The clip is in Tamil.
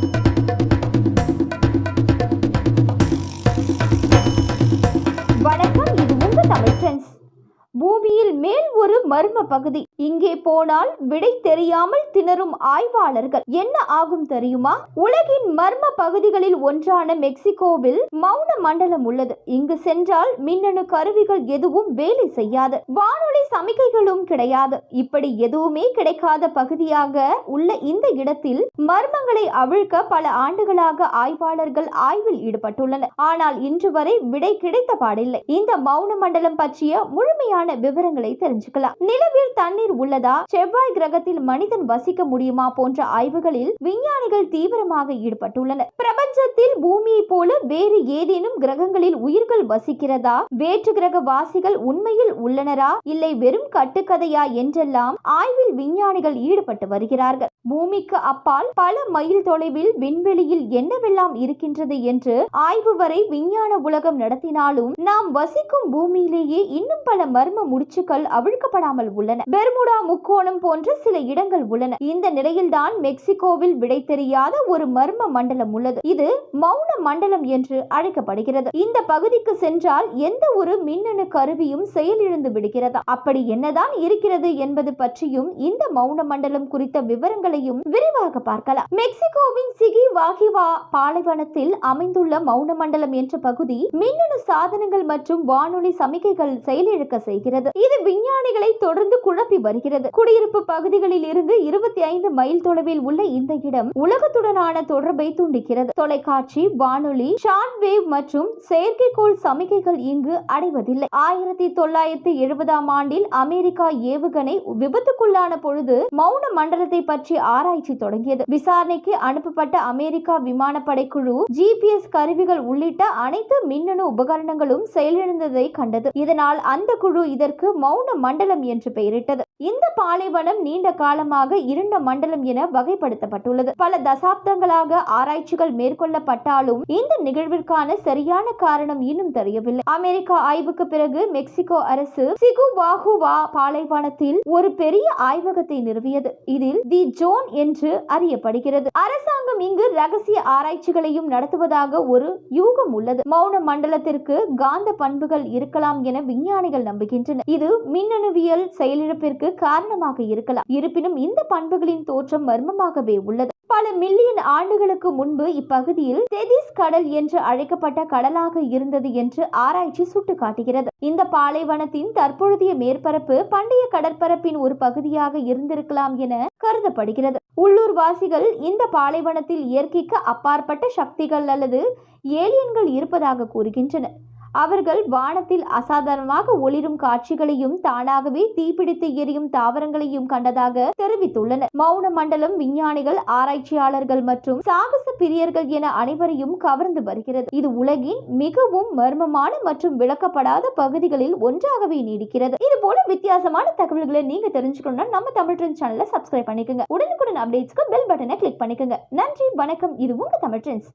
வணக்கம் பூமியில் மேல் ஒரு மர்ம பகுதி. இங்கே போனால் விடை தெரியாமல் திணறும் ஆய்வாளர்கள். என்ன ஆகும் தெரியுமா? உலகின் மர்ம பகுதிகளில் ஒன்றான மெக்சிகோவில் மௌன மண்டலம் உள்ளது. இங்கு சென்றால் மின்னணு கருவிகள் எதுவும் வேலை செய்யாது. வானொலி சமிகைகளும் கிடையாது. இப்படி எதுவுமே கிடைக்காத பகுதியாக உள்ள இந்த இடத்தில் மர்மங்களை அவிழ்க்க பல ஆண்டுகளாக ஆய்வாளர்கள் ஆய்வில் ஈடுபட்டுள்ளனர். ஆனால் இன்று வரை விடை கிடைத்த பாடில்லை. இந்த மௌன மண்டலம் பற்றிய முழுமையான விவரம் விவரங்களை தெரிஞ்சுக்கலாம். நிலவில் தண்ணீர் உள்ளதா? செவ்வாய் கிரகத்தில் மனிதன் வசிக்க முடியுமா போன்ற ஆய்வுகளில் விஞ்ஞானிகள் தீவிரமாக ஈடுபட்டுள்ளனர். பிரபஞ்சத்தில் பூமியை போல வேறு ஏதேனும் கிரகங்களில் உயிர்கள் வசிக்கிறதா? வேற்று கிரக வாசிகள் உண்மையில் உள்ளனரா? இல்லை வெறும் கட்டுக்கதையா என்றெல்லாம் ஆய்வில் விஞ்ஞானிகள் ஈடுபட்டு வருகிறார்கள். பூமிக்கு அப்பால் பல மைல் தொலைவில் விண்வெளியில் என்னவெல்லாம் இருக்கின்றது என்று ஆய்வு வரை விஞ்ஞான உலகம் நடத்தினாலும் நாம் வசிக்கும் பூமியிலேயே இன்னும் பல மர்ம முடிச்சுக்கள் அவிழ்க்கப்படாமல் உள்ளன. பெர்முடா முக்கோணம் போன்ற சில இடங்கள் உள்ளன. இந்த நிலையில்தான் மெக்சிகோவில் விடை தெரியாத ஒரு மர்ம மண்டலம் உள்ளது. இது மௌன மண்டலம் என்று அழைக்கப்படுகிறது. இந்த பகுதிக்கு சென்றால் எந்த ஒரு மின்னணு கருவியும் செயலிழந்து விடுகிறதா? அப்படி என்னதான் இருக்கிறது என்பது பற்றியும் இந்த மௌன மண்டலம் குறித்த விவரங்களையும் விரிவாக பார்க்கலாம். மெக்சிகோவின் சிகி வாகிவா பாலைவனத்தில் அமைந்துள்ள மௌன மண்டலம் என்ற பகுதி மின்னணு சாதனங்கள் மற்றும் வானொலி சமிக்கைகள் செயலிழக்க செய்கிறது. இது விஞ்ஞானிகளை தொடர்ந்து குழப்பி வருகிறது. குடியிருப்பு பகுதிகளில் இருந்து இருபத்தி ஐந்து மைல் தொலைவில் உள்ள இந்த இடம் உலகத்துடனான தொடர்பை துண்டிக்கிறது தொலைக்காட்சி வானொலி ஷார்ட்வேவ் மற்றும் செயற்கைக்கோள் சமிக்கைகள் இங்கு அடைவதில்லை. ஆயிரத்தி தொள்ளாயிரத்தி எழுபதாம் ஆண்டில் அமெரிக்கா ஏவுகணை விபத்துக்குள்ளான பொழுது மௌன மண்டலத்தை பற்றி ஆராய்ச்சி தொடங்கியது. விசாரணைக்கு அனுப்பப்பட்ட அமெரிக்கா விமானப்படை குழு ஜிபிஎஸ் கருவிகள் உள்ளிட்ட அனைத்து மின்னணு உபகரணங்களும் செயலிழந்ததை கண்டது. இதனால் அந்த குழு இதற்கு மௌன மண்டலம் என்று பெயரிட்டது. இந்த பாலைவனம் நீண்ட காலமாக இருண்ட மண்டலம் என வகைப்படுத்தப்பட்டுள்ளது. பல தசாப்தங்களாக ஆராய்ச்சிகள் மேற்கொள்ளப்பட்டாலும் இந்த நிகழ்விற்கான சரியான காரணம் இன்னும் தெரியவில்லை. அமெரிக்கா ஆய்வுக்கு பிறகு மெக்சிகோ அரசு சிகுவாகுவா பாலைவனத்தில் ஒரு பெரிய ஆய்வகத்தை நிறுவியது. இதில் தி ஜோன் என்று அறியப்படுகிறது. அரசாங்கம் இங்கு ரகசிய ஆராய்ச்சிகளையும் நடத்துவதாக ஒரு யூகம் உள்ளது. மௌன மண்டலத்திற்கு காந்த பண்புகள் இருக்கலாம் என விஞ்ஞானிகள் நம்புகின்றனர். இது மின்னணுவியல் செயலிழப்பிற்கு காரணமாக இருக்கலாம். இருப்பினும் இந்த பண்புகளின் தோற்றம் மர்மமாகவே உள்ளது. பல மில்லியன் ஆண்டுகளுக்கு முன்பு இப்பகுதியில் தெதிஸ் கடல் என்று அழைக்கப்பட்ட கடலாக இருந்தது என்று ஆராய்ச்சி சுட்டிக்காட்டுகிறது. இந்த பாலைவனத்தின் தற்பொழுதைய மேற்பரப்பு பண்டைய கடற்பரப்பின் ஒரு பகுதியாக இருந்திருக்கலாம் என கருதப்படுகிறது. உள்ளூர் வாசிகள் இந்த பாலைவனத்தில் இயற்கைக்கு அப்பாற்பட்ட சக்திகள் அல்லது ஏலியன்கள் இருப்பதாக கூறுகின்றனர். அவர்கள் வானத்தில் அசாதாரணமாக ஒளிரும் காட்சிகளையும் தானாகவே தீப்பிடித்து எரியும் தாவரங்களையும் கண்டதாக தெரிவித்துள்ளனர். மௌன மண்டலம் விஞ்ஞானிகள் ஆராய்ச்சியாளர்கள் மற்றும் சாகச பிரியர்கள் என அனைவரையும் கவர்ந்து வருகிறது. இது உலகின் மிகவும் மர்மமான மற்றும் விளக்கப்படாத பகுதிகளில் ஒன்றாகவே நீடிக்கிறது. இது போல வித்தியாசமான தகவல்களை நீங்க தெரிஞ்சுக்கணும்னா நம்ம தமிழ் ட்ரெண்ட் சேனலை சப்ஸ்கிரைப் பண்ணிக்கோங்க. உடனுக்குடன் அப்டேட்ஸ்க்கு பெல் பட்டனை கிளிக் பண்ணிக்கோங்க. நன்றி வணக்கம். இது உங்க தமிழ் ட்ரெண்ட்ஸ்